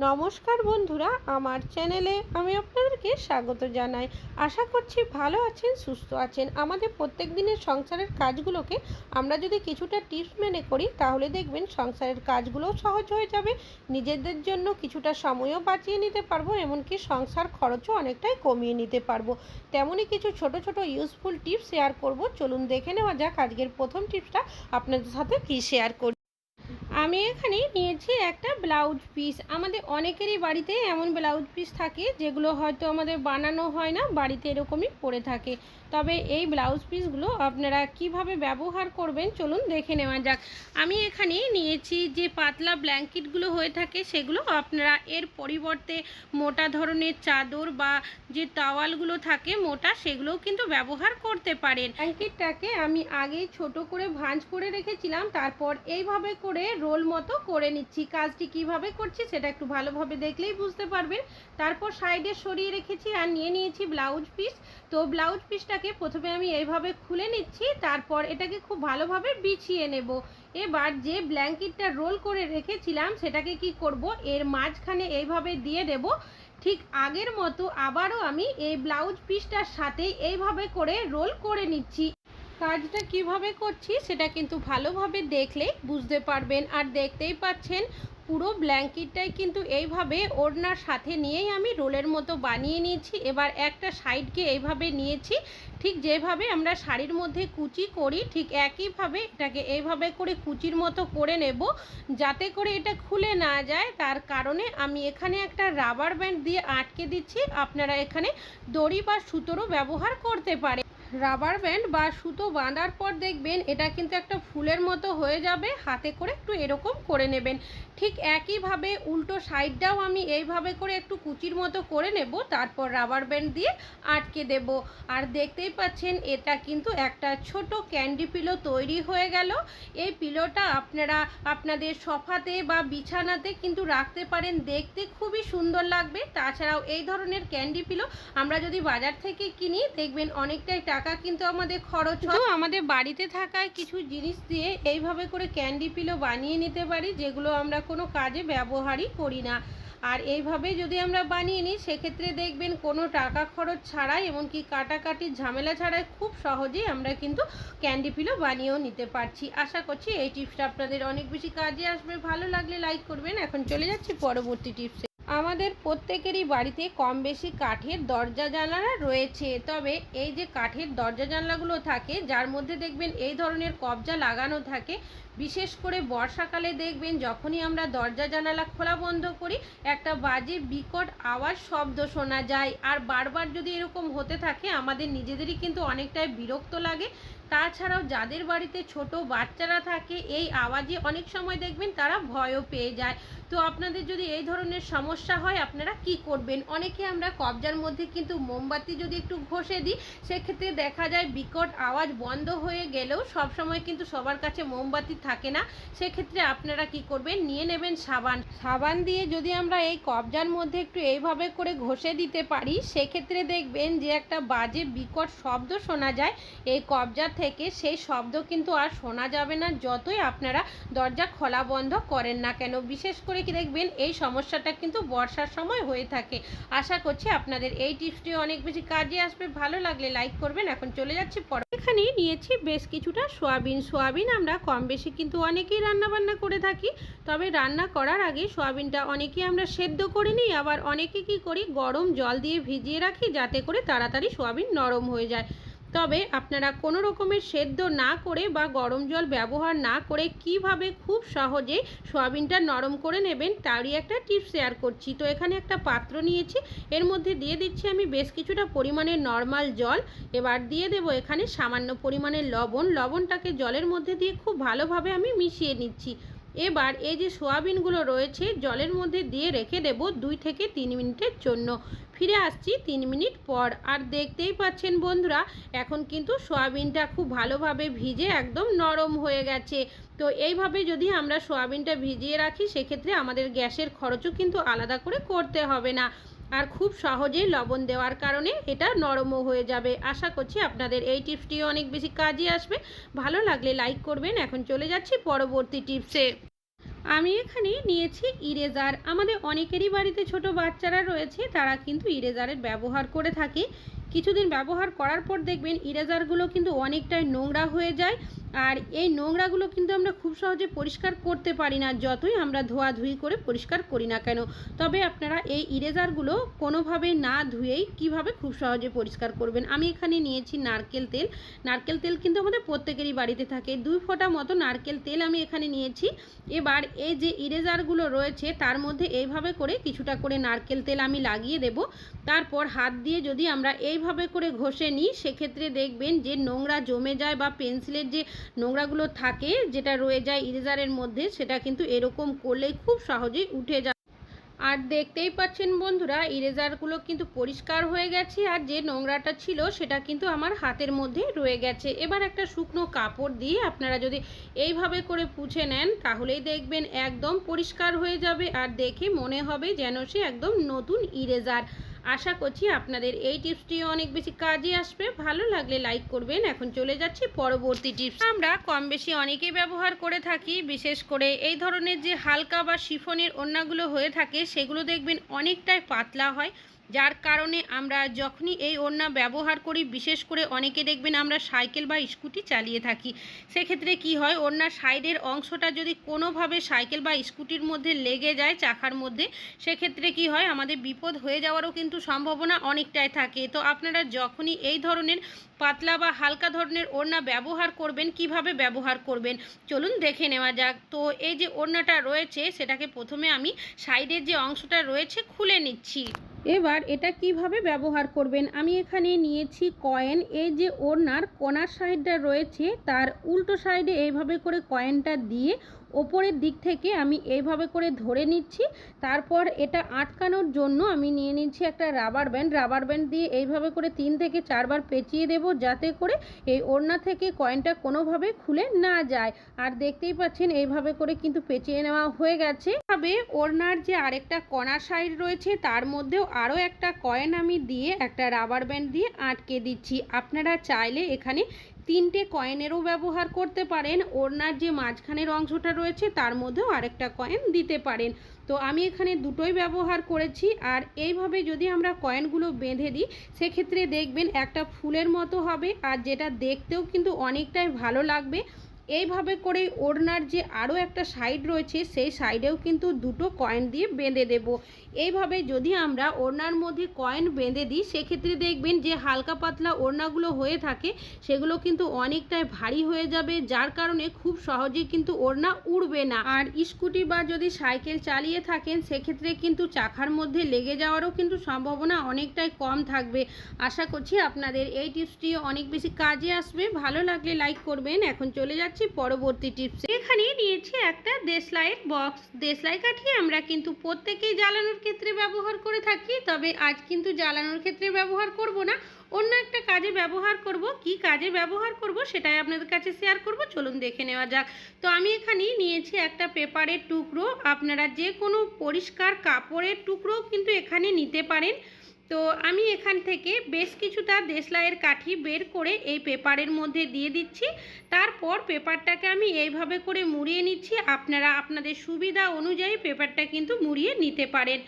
নমস্কার বন্ধুরা, আমার চ্যানেলে আমি আপনাদেরকে স্বাগত জানাই। আশা করছি ভালো আছেন, সুস্থ আছেন। আমাদের প্রত্যেক দিনের সংসারের কাজগুলোকে আমরা যদি কিছুটা টিপস মেনে করি, তাহলে দেখবেন সংসারের কাজগুলোও সহজ হয়ে যাবে। নিজেদের জন্য কিছুটা সময়ও বাঁচিয়ে নিতে পারব, এমনকি সংসার খরচও অনেকটাই কমিয়ে নিতে পারব। তেমনই কিছু ছোট ছোট ইউজফুল টিপস শেয়ার করব। চলুন দেখে নেওয়া যাক আজকের প্রথম টিপসটা আপনাদের সাথে কী শেয়ার করি। আমি এখানে নিয়েছি একটা ব্লাউজ পিস। আমাদের অনেকেরই বাড়িতে এমন ব্লাউজ পিস থাকে, যেগুলো হয়তো আমাদের বানানো হয় না, বাড়িতে এরকমই পড়ে থাকে। তবে এই ব্লাউজ পিসগুলো আপনারা কীভাবে ব্যবহার করবেন চলুন দেখে নেওয়া যাক। আমি এখানে নিয়েছি যে পাতলা ব্ল্যাঙ্কেটগুলো হয়ে থাকে সেগুলো আপনারা এর পরিবর্তে মোটা ধরনের চাদর বা যে টাওয়ালগুলো থাকে মোটা সেগুলোও কিন্তু ব্যবহার করতে পারেন। ব্ল্যাঙ্কেটটাকে আমি আগেই ছোট করে ভাঁজ করে রেখেছিলাম, তারপর এইভাবে করে রোল মতো করে নিচ্ছি। কাজটি কীভাবে করছি সেটা একটু ভালোভাবে দেখলেই বুঝতে পারবেন। তারপর সাইডে সরিয়ে রেখেছি আর নিয়ে নিয়েছি ব্লাউজ পিস। তো ব্লাউজ পিসটাকে প্রথমে আমি এইভাবে খুলে নিচ্ছি, তারপর এটাকে খুব ভালোভাবে বিছিয়ে নেব। এবার যে ব্ল্যাঙ্কেটটা রোল করে রেখেছিলাম, সেটাকে কি করব? এর মাঝখানে এইভাবে দিয়ে দেব। ঠিক আগের মতো আবারও আমি এই ব্লাউজ পিসটার সাথে এইভাবে করে রোল করে নিচ্ছি। কাজটা কীভাবে করছি, সেটা কিন্তু ভালোভাবে দেখলে বুঝতে পারবেন। আর দেখতেই পাচ্ছেন পুরো ব্ল্যাঙ্কেটটাই কিন্তু এইভাবে ওড়নার সাথে নিয়েই আমি রোলের মতো বানিয়ে নিয়েছি। এবার একটা সাইডকে এইভাবে নিয়েছি। ঠিক যেভাবে আমরা শাড়ির মধ্যে কুচি করি, ঠিক একইভাবে এটাকে এইভাবে করে কুচির মতো করে নেব যাতে করে এটা খুলে না যায়। তার কারণে আমি এখানে একটা রাবার ব্যান্ড দিয়ে আটকে দিচ্ছি। আপনারা এখানে দড়ি বা সুতোরও ব্যবহার করতে পারে রাবার ব্যান্ড বা সুতো বাঁধার পর দেখবেন এটা কিন্তু একটা ফুলের মতো হয়ে যাবে। হাতে করে একটু এরকম করে নেবেন। ঠিক একইভাবে উল্টো সাইডটাও আমি এইভাবে করে একটু কুচির মতো করে নেব। তারপর রাবার ব্যান্ড দিয়ে আটকে দেব। আর দেখতেই পাচ্ছেন, এটা কিন্তু একটা ছোট ক্যান্ডি পিলো তৈরি হয়ে গেল। এই পিলোটা আপনারা আপনাদের সোফাতে বা বিছানাতে কিন্তু রাখতে পারেন। দেখতে খুবই সুন্দর লাগবে। তাছাড়াও এই ধরনের ক্যান্ডি পিলো আমরা যদি বাজার থেকে কিনি, দেখবেন অনেকটাই টাকা কিন্তু আমাদের খরচ হয়। আমাদের বাড়িতে থাকা কিছু জিনিস দিয়ে এইভাবে করে ক্যান্ডি পিলো বানিয়ে নিতে পারি, যেগুলো আমরা কোনো কাজে ব্যবহারই করি না। আর এইভাবে যদি আমরা বানিয়ে নিই, সেক্ষেত্রে দেখবেন কোনো টাকা খরচ ছাড়াই এমনকি কাটাকাটির ঝামেলা ছাড়াই খুব সহজেই আমরা কিন্তু ক্যান্ডি পিলো বানিয়েও নিতে পারছি। আশা করছি এই টিপসটা আপনাদের অনেক বেশি কাজে আসবে। ভালো লাগলে লাইক করবেন। এখন চলে যাচ্ছি পরবর্তী টিপসে। আমাদের প্রত্যেকেরই বাড়িতে কম বেশি কাঠের দরজা জানালা রয়েছে। তবে এই যে কাঠের দরজা জানলাগুলো থাকে, যার মধ্যে দেখবেন এই ধরনের কবজা লাগানো থাকে বিশেষ করে বর্ষাকালে দেখবেন যখনই আমরা দরজা জানালা খোলা বন্ধ করি, একটা বাজে বিকট আওয়াজ শব্দ শোনা যায়। আর বারবার যদি এরকম হতে থাকে, আমাদের নিজেদেরই কিন্তু অনেকটাই বিরক্ত লাগে। তাছাড়াও যাদের বাড়িতে ছোট বাচ্চারা থাকে, এই আওয়াজে অনেক সময় দেখবেন তারা ভয়ও পেয়ে যায়। তো আপনাদের যদি এই ধরনের সমস্যা হয়, আপনারা কি করবেন? অনেকে আমরা কবজার মধ্যে কিন্তু মোমবাতি যদি একটু ঘষে দিই, সেক্ষেত্রে দেখা যায় বিকট আওয়াজ বন্ধ হয়ে গেলেও সবসময় কিন্তু সবার কাছে মোমবাতি থাকে না, সেক্ষেত্রে আপনারা কি করবেন? নিয়ে নেবেন সাবান। সাবান দিয়ে যদি আমরা এই কবজার মধ্যে একটু এইভাবে করে ঘষে দিতে পারি, সেক্ষেত্রে দেখবেন যে একটা বাজে, বিকট শব্দ শোনা যায়। এই কবজা থেকে সেই শব্দ কিন্তু আর শোনা যাবে না, যতই আপনারা দরজা খোলা বন্ধ করেন না কেন। বিশেষ করে কি দেখবেন, এই সমস্যাটা কিন্তু বর্ষার সময় হয়ে থাকে। আশা করছি আপনাদের এই টিপসটি অনেক বেশি কাজে আসবে। ভালো লাগলে লাইক করবেন। এখন চলে যাচ্ছি পর এখানে নিয়েছি বেশ কিছুটা সোয়াবিন। সোয়াবিন আমরা কম বেশি কিন্তু অনেকেই রান্না বান্না করে থাকি, তবে রান্না করার আগে সোয়াবিনটা অনেকেই আমরা সেদ্ধ করে নিই, আবার অনেকে কি করি, গরম জল দিয়ে ভিজিয়ে রাখি, যাতে করে তাড়াতাড়ি সোয়াবিন নরম হয়ে যায়। তবে আপনারা কোনো রকমের সেদ্ধ না করে বা গরম জল ব্যবহার না করে কীভাবে খুব সহজে সোয়াবিনটা নরম করে নেবেন তারই একটা টিপস শেয়ার করছি। তো এখানে একটা পাত্র নিয়েছি, এর মধ্যে দিয়ে দিচ্ছি আমি বেশ কিছুটা পরিমাণের নর্মাল জল। এবার দিয়ে দেব এখানে সামান্য পরিমাণের লবণ। লবণটাকে জলের মধ্যে দিয়ে খুব ভালোভাবে আমি মিশিয়ে নিচ্ছি। এবার এই যে সোয়াবিনগুলো রয়েছে, জলের মধ্যে দিয়ে রেখে দেব দুই থেকে তিন মিনিটের জন্য। ফিরে আসছি তিন মিনিট পর। আর দেখতেই পাচ্ছেন বন্ধুরা, এখন কিন্তু সোয়াবিনটা খুব ভালোভাবে ভিজে একদম নরম হয়ে গেছে। তো এইভাবে যদি আমরা সোয়াবিনটা ভিজিয়ে রাখি, সেক্ষেত্রে আমাদের গ্যাসের খরচও কিন্তু আলাদা করে করতে হবে না। আর খুব সহজেই লবণ দেওয়ার কারণে এটা নরমও হয়ে যাবে। আশা করছি আপনাদের এই টিপসটিও অনেক বেশি কাজে আসবে। ভালো লাগলে লাইক করবেন। এখন চলে যাচ্ছি পরবর্তী টিপসে। আমি এখানে নিয়েছি ইরেজার। আমাদের অনেকেরই বাড়িতে ছোট বাচ্চারা রয়েছে, তারা কিন্তু ইরেজারের ব্যবহার করে থাকে। কিছুদিন ব্যবহার করার পর দেখবেন ইরেজারগুলো কিন্তু অনেকটাই নোংরা হয়ে যায়। আর এই নোংরাগুলো কিন্তু আমরা খুব সহজে পরিষ্কার করতে পারি না, যতই আমরা ধোয়াধুয়ি করে পরিষ্কার করি না কেন। তবে আপনারা এই ইরেজারগুলো কোনোভাবে না ধুয়েই কীভাবে খুব সহজে পরিষ্কার করবেন? আমি এখানে নিয়েছি নারকেল তেল। নারকেল তেল কিন্তু আমাদের প্রত্যেকেরই বাড়িতে থাকে। দুই ফোঁটা মতো নারকেল তেল আমি এখানে নিয়েছি। এবার এই যে ইরেজারগুলো রয়েছে, তার মধ্যে এইভাবে করে কিছুটা করে নারকেল তেল আমি লাগিয়ে দেব। তারপর হাত দিয়ে যদি আমরা এইভাবে করে ঘষে নিই, সেক্ষেত্রে দেখবেন যে নোংরা জমে যায় বা পেন্সিলের যে নোংরাগুলো থাকে, যেটা রয়ে যায় ইরেজারের মধ্যে, সেটা কিন্তু এরকম করলেই খুব সহজেই উঠে যায় আর দেখতেই পাচ্ছেন বন্ধুরা, ইরেজারগুলো কিন্তু পরিষ্কার হয়ে গেছে, আর যে নোংরাটা ছিল সেটা কিন্তু আমার হাতের মধ্যে রয়ে গেছে। এবার একটা শুকনো কাপড় দিয়ে আপনারা যদি এইভাবে করে পুছে নেন, তাহলেই দেখবেন একদম পরিষ্কার হয়ে যাবে, আর দেখে মনে হবে যেন সে একদম নতুন ইরেজার। আশা করছি আপনাদের এই টিপসটিও অনেক বেশি কাজে আসবে। ভালো লাগলে লাইক করবেন। এখন চলে যাচ্ছি পরবর্তী টিপস। আমরা কম বেশি অনেকেই ব্যবহার করে থাকি, বিশেষ করে এই ধরনের যে হালকা বা শিফনের ওড়নাগুলো হয়ে থাকে, সেগুলো দেখবেন অনেকটাই পাতলা হয়। যার কারণে আমরা যখনই এই ওড়না ব্যবহার করি, বিশেষ করে অনেকে দেখবেন আমরা সাইকেল বা স্কুটি চালিয়ে থাকি। সেক্ষেত্রে কি হয়, ওড়নার সাইডের অংশটা যদি কোনোভাবে সাইকেল বা স্কুটির মধ্যে লেগে যায়, চাকার মধ্যে, সেক্ষেত্রে কি হয়, আমাদের বিপদ হয়ে যাওয়ারও কিন্তু সম্ভাবনা অনেকটাই থাকে। তো আপনারা যখনই এই ধরনের পাতলা বা হালকা ধরনের ওড়না ব্যবহার করবেন, কীভাবে ব্যবহার করবেন, চলুন দেখে নেওয়া যাক। তো এই যে ওড়নাটা রয়েছে, সেটাকে প্রথমে আমি সাইডের যে অংশটা রয়েছে, খুলে নিচ্ছি। এবার এটা কীভাবে ব্যবহার করবেন? আমি এখানে নিয়েছি কয়েন এই যে ওড়নার কোনার সাইডটা রয়েছে, তার উল্টো সাইডে এইভাবে করে কয়েনটা দিয়ে ওপরের দিক থেকে আমি এইভাবে করে ধরে নিচ্ছি। তারপর এটা আটকানোর জন্য আমি নিয়ে নিচ্ছি একটা রাবার ব্যান্ড। রাবার ব্যান্ড দিয়ে এইভাবে করে তিন থেকে চারবার পেঁচিয়ে দেব যাতে করে এই ওড়না থেকে কয়েনটা কোনোভাবে খুলে না যায়। আর দেখতেই পাচ্ছেন এইভাবে করে কিন্তু পেঁচিয়ে নেওয়া হয়ে গেছে। তবে ওড়নার যে আরেকটা কণার সাইড রয়েছে, তার মধ্যেও আরও একটা কয়েন আমি দিয়ে একটা রাবার ব্যান্ড দিয়ে আটকে দিচ্ছি। আপনারা চাইলে এখানে তিনটে কয়েনেরও ব্যবহার করতে পারেন। ওড়নার যে মাঝখানের অংশটা রয়েছে, তার মধ্যেও আরেকটা কয়েন দিতে পারেন। তো আমি এখানে দুটোই ব্যবহার করেছি। আর এইভাবে যদি আমরা কয়েনগুলো বেঁধে দিই, সেক্ষেত্রে দেখবেন একটা ফুলের মতো হবে। আর যেটা দেখতেও কিন্তু অনেকটাই ভালো লাগবে। এইভাবে করে ওড়নার যে আরও একটা সাইড রয়েছে, সেই সাইডেও কিন্তু দুটো কয়েন দিয়ে বেঁধে দেব। এইভাবে যদি আমরা ওড়নার মধ্যে কয়েন বেঁধে দিই, সেক্ষেত্রে দেখবেন যে হালকা পাতলা ওড়নাগুলো হয়ে থাকে, সেগুলো কিন্তু অনেকটাই ভারী হয়ে যাবে, যার কারণে খুব সহজেই কিন্তু ওড়না উড়বে না। আর স্কুটি বা যদি সাইকেল চালিয়ে থাকেন, সেক্ষেত্রে কিন্তু চাকার মধ্যে লেগে যাওয়ারও কিন্তু সম্ভাবনা অনেকটাই কম থাকবে। আশা করছি আপনাদের এই টিপসটি অনেক বেশি কাজে আসবে। ভালো লাগলে লাইক করবেন। এখন চলে যাচ্ছি পরবর্তী টিপস। এখানে নিয়েছি একটা দেশলাইয়ের বক্স। দেশলাই কাঠি আমরা কিন্তু প্রত্যেকেই জ্বালানোর ক্ষেত্রে ব্যবহার করে থাকি, তবে আজ কিন্তু জ্বালানোর ক্ষেত্রে ব্যবহার করব না। অন্য একটা কাজে ব্যবহার করব, কি কাজে ব্যবহার করব সেটাই আপনাদের কাছে শেয়ার করব, চলুন দেখে নেওয়া যাক। তো আমি এখানে নিয়েছি একটা পেপারের টুকরো, আপনারা যে কোনো পরিষ্কার কাপড়ের টুকরো কিন্তু এখানে নিতে পারেন। তো আমি এখান থেকে বেশ কিছুটা দেশলাইয়ের কাঠি বের করে এই পেপারের মধ্যে দিয়ে দিচ্ছি। তারপর পেপারটাকে আমি এইভাবে করে মুড়িয়ে নিচ্ছি। আপনারা আপনাদের সুবিধা অনুযায়ী পেপারটা কিন্তু মুড়িয়ে নিতে পারেন।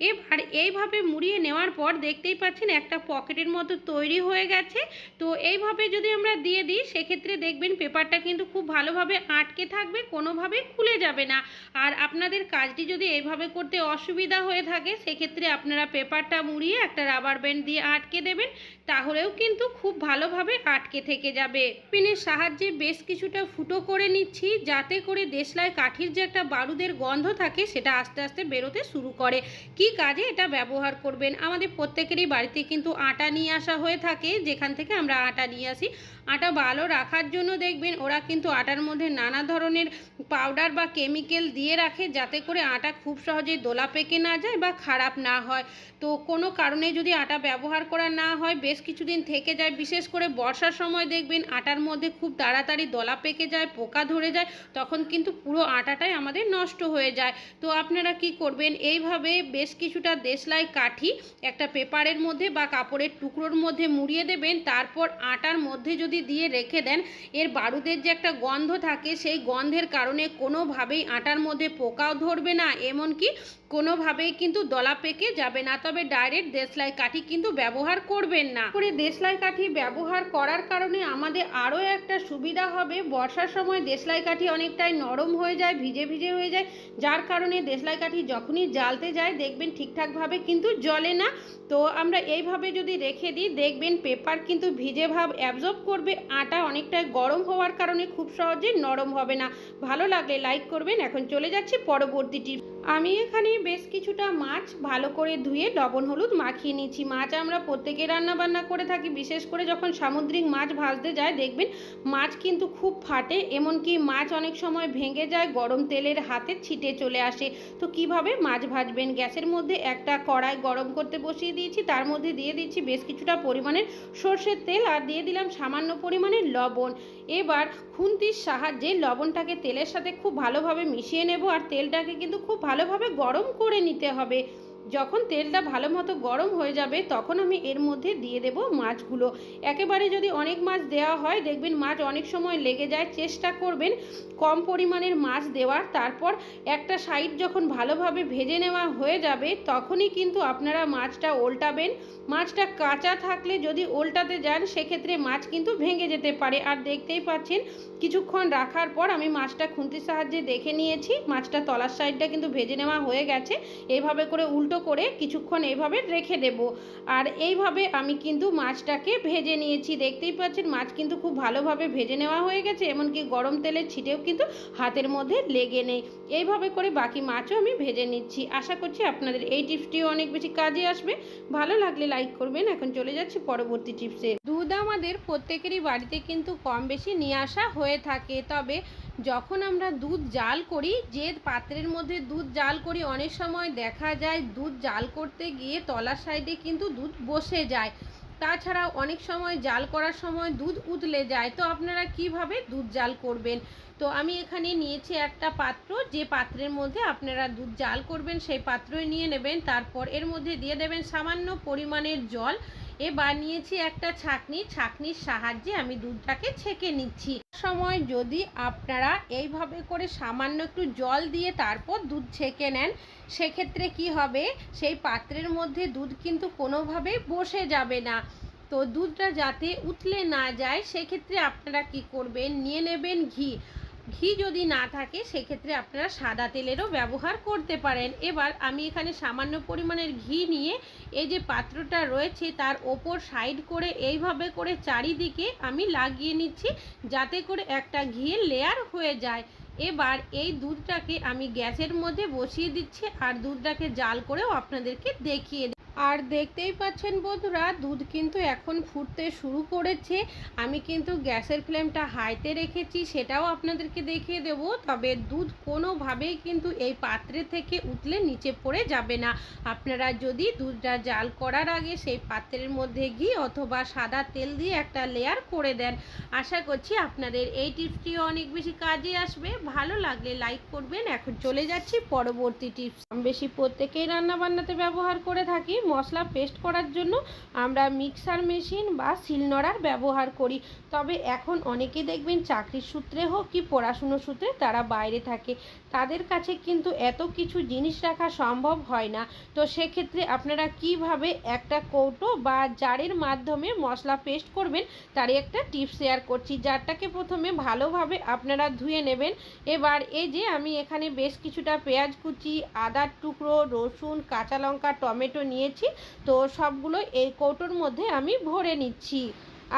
এবার এইভাবে মুড়িয়ে নেওয়ার পর দেখতেই পাচ্ছেন একটা পকেটের মতো তৈরি হয়ে গেছে। তো এইভাবে যদি আমরা দিয়ে দিই, সেক্ষেত্রে দেখবেন পেপারটা কিন্তু খুব ভালোভাবে আটকে থাকবে কোনোভাবে খুলে যাবে না। আর আপনাদের কাজটি যদি এইভাবে করতে অসুবিধা হয়ে থাকে, সেক্ষেত্রে আপনারা পেপারটা মুড়িয়ে একটা রাবার ব্যান্ড দিয়ে আটকে দেবেন, তাহলেও কিন্তু খুব ভালোভাবে আটকে থেকে যাবে। পেনের সাহায্যে বেশ কিছুটা ফুটো করে নিচ্ছি, যাতে করে দেশলাই কাঠির যে একটা বারুদের গন্ধ থাকে, সেটা আস্তে আস্তে বেরোতে শুরু করে। কি কাজে এটা ব্যবহার করবেন। আমাদের প্রত্যেকেরই বাড়িতে কিন্তু আটা নিয়ে আসা হয়ে থাকে। যেখান থেকে আমরা আটা নিয়ে আসি। আটা ভালো রাখার জন্য দেখবেন ওরা কিন্তু আটার মধ্যে নানা ধরনের পাউডার বা কেমিক্যাল দিয়ে রাখে যাতে করে আটা খুব সহজেই দোলা পেকে না যায় বা খারাপ না হয়। তো কোনো কারণে যদি আটা ব্যবহার করা না হয়, বেশ কিছুদিন থেকে যায়। বিশেষ করে বর্ষার সময় দেখবেন আটার মধ্যে খুব তাড়াতাড়ি দলা পেকে যায়, পোকা ধরে যায়, তখন কিন্তু পুরো আটাটাই আমাদের নষ্ট হয়ে যায়। তো আপনারা কি করবেন? এইভাবে বেশ কিছুটা দেশলাই কাঠি একটা পেপারের মধ্যে বা কাপড়ের টুকরোর মধ্যে মুড়িয়ে দেবেন, তারপর আটার মধ্যে যদি দিয়ে রেখে দেন, এর বারুদের যে একটা গন্ধ থাকে, সেই গন্ধের কারণে কোনোভাবেই আটার মধ্যে পোকাও ধরবে না। এমনকি কোনোভাবেই কিন্তু দলা পেকে যাবে না, তবে ডাইরেক্ট দেশলাই কাঠি কিন্তু ব্যবহার করবেন না। করে দেশলাই কাঠি ব্যবহার করার কারণে আমাদের আরও একটা সুবিধা হবে। বর্ষার সময় দেশলাই কাঠি অনেকটাই নরম হয়ে যায়, ভিজে ভিজে হয়ে যায়। যার কারণে দেশলাই কাঠি যখনই জ্বালতে যায়, দেখবেন ঠিকঠাকভাবে কিন্তু জ্বলে না। তো আমরা এইভাবে যদি রেখে দিই, দেখবেন পেপার কিন্তু ভিজে ভাব অ্যাবজর্ব করবে, আটা অনেকটাই গরম হওয়ার কারণে খুব সহজে নরম হবে না। ভালো লাগলে লাইক করবেন। এখন চলে যাচ্ছি পরবর্তী টিপ আমি এখানে বেশ কিছুটা মাছ ভালো করে ধুয়ে লবণ হলুদ মাখিয়ে নিচ্ছি মাছ আমরা প্রত্যেকে রান্না বান্না করে থাকি, বিশেষ করে যখন সামুদ্রিক মাছ ভাজতে যায়, দেখবেন মাছ কিন্তু খুব ফাটে, এমনকি মাছ অনেক সময় ভেঙে যায়, গরম তেলের হাতে ছিটে চলে আসে। তো কীভাবে মাছ ভাজবেন? গ্যাসের মধ্যে একটা কড়াই গরম করতে বসিয়ে দিয়েছি, তার মধ্যে দিয়ে দিচ্ছি বেশ কিছুটা পরিমাণের সর্ষের তেল আর দিয়ে দিলাম সামান্য পরিমাণের লবণ। এবার খুন্তির সাহায্যে লবণটাকে তেলের সাথে খুব ভালোভাবে মিশিয়ে নেব আর তেলটাকে কিন্তু খুব ভালোভাবে গরম করে নিতে হবে। যখন তেলটা ভালো মতো গরম হয়ে যাবে, তখন আমি এর মধ্যে দিয়ে দেব মাছগুলো। একেবারে যদি অনেক মাছ দেওয়া হয়, দেখবেন মাছ অনেক সময় লেগে যায়, চেষ্টা করবেন কম পরিমাণের মাছ দেওয়ার। তারপর একটা সাইড যখন ভালোভাবে ভেজে নেওয়া হয়ে যাবে, তখনই কিন্তু আপনারা মাছটা ওল্টাবেন। মাছটা কাঁচা থাকলে যদি ওল্টাতে যান, সেক্ষেত্রে মাছ কিন্তু ভেঙে যেতে পারে। আর দেখতেই পাচ্ছেন, কিছুক্ষণ রাখার পর আমি মাছটা খুন্তির সাহায্যে দেখে নিয়েছি। মাছটা তলার সাইডটা কিন্তু ভেজে নেওয়া হয়ে গেছে। এইভাবে করে উল্টো করে কিছুক্ষণ এইভাবে রেখে দেব। আর এইভাবে আমি কিন্তু মাছটাকে ভেজে নিয়েছি। দেখতেই পাচ্ছেন, মাছ কিন্তু খুব ভালোভাবে ভেজে নেওয়া হয়ে গেছে, এমনকি গরম তেলের ছিটেও কিন্তু হাতের মধ্যে লেগে নেই। এইভাবে করে বাকি মাছও আমি ভেজে নিচ্ছি। আশা করছি আপনাদের এই টিপসটিও অনেক বেশি কাজে আসবে। ভালো লাগলে লাইক করবেন। এখন চলে যাচ্ছি পরবর্তী টিপসে। দুধ আমাদের প্রত্যেকেরই বাড়িতে কিন্তু কম বেশি নিয়ে আসা হয়ে থাকে। তবে যখন আমরা দুধ জাল করি, যে পাত্রের মধ্যে দুধ জাল করি, অনেক সময় দেখা যায় দুধ জাল করতে গিয়ে তলার সাইডে কিন্তু দুধ বসে যায়। তাছাড়া অনেক সময় জাল করার সময় দুধ উতলে যায়। তো আপনারা কীভাবে দুধ জাল করবেন? তো আমি এখানে নিয়েছি একটা পাত্র, যে পাত্রের মধ্যে আপনারা দুধ জাল করবেন, সেই পাত্রই নিয়ে নেবেন। তারপর এর মধ্যে দিয়ে দেবেন সামান্য পরিমাণের জল। এবার বানিয়েছি একটা ছাকনি, ছাকনির সাহায্যে আমি দুধটাকে ছেঁকে নিচ্ছি। সময় যদি আপনারা এইভাবে করে সামান্য একটু জল দিয়ে তারপর দুধ ছেঁকে নেন, সেক্ষেত্রে কি হবে? সেই পাত্রের মধ্যে দুধ কিন্তু কোনোভাবেই বসে যাবে না। তো দুধটা যাতে উতলে না যায়, সেক্ষেত্রে আপনারা কি করবেন? নিয়ে নেবেন ঘি। ঘি যদি না থাকে, সেক্ষেত্রে আপনারা সাদা তেলেরও ব্যবহার করতে পারেন। এবার আমি এখানে সামান্য পরিমাণের ঘি নিয়ে এই যে পাত্রটা রয়েছে, তার ওপর সাইড করে এইভাবে করে চারিদিকে আমি লাগিয়ে নিচ্ছি, যাতে করে একটা ঘিয়ের লেয়ার হয়ে যায়। এবার এই দুধটাকে আমি গ্যাসের মধ্যে বসিয়ে দিচ্ছি, আর দুধটাকে জাল করেও আপনাদেরকে দেখিয়ে আর দেখতেই পাচ্ছেন বন্ধুরা, দুধ কিন্তু এখন ফুটতে শুরু করেছে। আমি কিন্তু গ্যাসের ফ্লেমটা হাইতে রেখেছি, সেটাও আপনাদেরকে দেখিয়ে দেব। তবে দুধ কোনোভাবেই কিন্তু এই পাত্রে থেকে উঠলে নিচে পড়ে যাবে না। আপনারা যদি দুধটা জাল করার আগে সেই পাত্রের মধ্যে ঘি অথবা সাদা তেল দিয়ে একটা লেয়ার করে দেন। আশা করছি আপনাদের এই টিপসটি অনেক বেশি কাজে আসবে। ভালো লাগলে লাইক করবেন। এখন চলে যাচ্ছি পরবর্তী টিপস। বেশি প্রত্যেকেই রান্না বান্নাতে ব্যবহার করে থাকি। মশলা পেস্ট করার জন্য আমরা মিক্সার মেশিন বা শিলনোড়ার ব্যবহার করি। তবে এখন অনেকে দেখবেন চাকরির সূত্রে হোক কি পড়াশুনো সূত্রে তারা বাইরে থাকে। তাদের কাছে কিন্তু এত কিছু জিনিস রাখা সম্ভব হয় না। তো সেক্ষেত্রে আপনারা কীভাবে একটা কৌটো বা জারের মাধ্যমে মশলা পেস্ট করবেন তারই একটা টিপস শেয়ার করছি। জারটাকে প্রথমে ভালোভাবে আপনারা ধুয়ে নেবেন। এবার এই যে আমি এখানে বেশ কিছুটা পেঁয়াজ কুচি, আদার টুকরো, রসুন, কাঁচা লঙ্কা, টমেটো নিয়েছি তো সবগুলো এই কৌটোর মধ্যে আমি ভরে নিচ্ছি।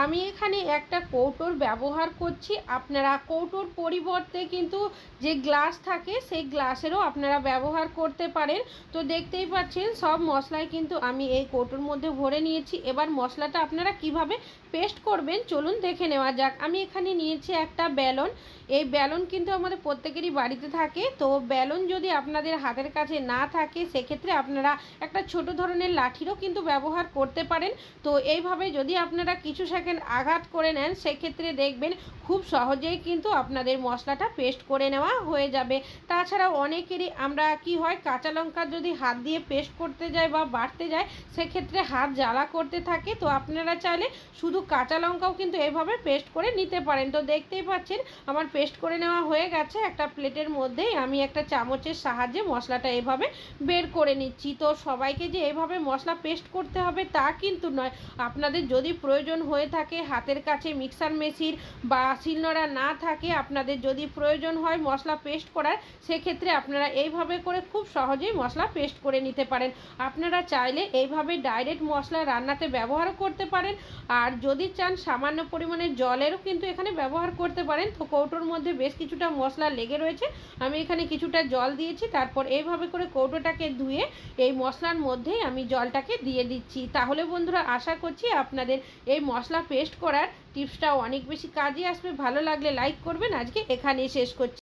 আমি এখানে একটা কৌটোর ব্যবহার করছি। আপনারা কৌটোর পরিবর্তে কিন্তু যে গ্লাস থাকে, সেই গ্লাসেরও আপনারা ব্যবহার করতে পারেন। তো দেখতেই পাচ্ছেন, সব মশলাই কিন্তু আমি এই কৌটোর মধ্যে ভরে নিয়েছি। এবার মশলাটা আপনারা কীভাবে পেস্ট করবেন, চলুন দেখে নেওয়া যাক। আমি এখানে নিয়েছি একটা বেলন এই বেলুন কিন্তু আমাদের প্রত্যেকেরই বাড়িতে থাকে। তো বেলুন যদি আপনাদের হাতের কাছে না থাকে, সেক্ষেত্রে আপনারা একটা ছোট ধরনের লাঠিরও কিন্তু ব্যবহার করতে পারেন। তো এইভাবে যদি আপনারা কিছু সেকেন্ড আঘাত করে নেন, সেক্ষেত্রে দেখবেন খুব সহজেই কিন্তু আপনাদের মশলাটা পেস্ট করে নেওয়া হয়ে যাবে। তাছাড়াও অনেকেরই আমরা কি হয়, কাঁচা লঙ্কা যদি হাত দিয়ে পেস্ট করতে যায় বা বাটতে যায়, সেক্ষেত্রে হাত জ্বালা করতে থাকে। তো আপনারা চাইলে শুধু কাঁচা লঙ্কাও কিন্তু এভাবে পেস্ট করে নিতে পারেন। তো দেখতেই পাচ্ছেন, আমার পেস্ট করে নেওয়া হয়ে গেছে একটা প্লেটের মধ্যেই। আমি একটা চামচের সাহায্যে মশলাটা এভাবে বের করে নিচ্ছি। তো সবাইকে যে এভাবে মশলা পেস্ট করতে হবে তা কিন্তু নয়। আপনাদের যদি প্রয়োজন হয়ে থাকে, হাতের কাছে মিক্সার মেশিন বা শিলনোড়া না থাকে, আপনাদের যদি প্রয়োজন হয় মশলা পেস্ট করার, সেক্ষেত্রে আপনারা এইভাবে করে খুব সহজেই মশলা পেস্ট করে নিতে পারেন। আপনারা চাইলে এইভাবে ডাইরেক্ট মশলা রান্নাতে ব্যবহারও করতে পারেন। আর যদি চান সামান্য পরিমাণে জলেরও কিন্তু এখানে ব্যবহার করতে পারেন, তো কৌটোর মধ্যে বেশ কিছুটা মশলা লেগে রয়েছে। আমি এখানে কিছুটা জল দিয়েছি, তারপর এইভাবে করে কৌটোটাকে ধুয়ে এই মশলার মধ্যেই আমি জলটাকে দিয়ে দিচ্ছি। তাহলে বন্ধুরা, আশা করছি আপনাদের এই মশলা পেস্ট করার টিপসটাও অনেক বেশি কাজে আসবে। ভালো লাগলে লাইক করবেন। আজকে এখানেই শেষ করছি।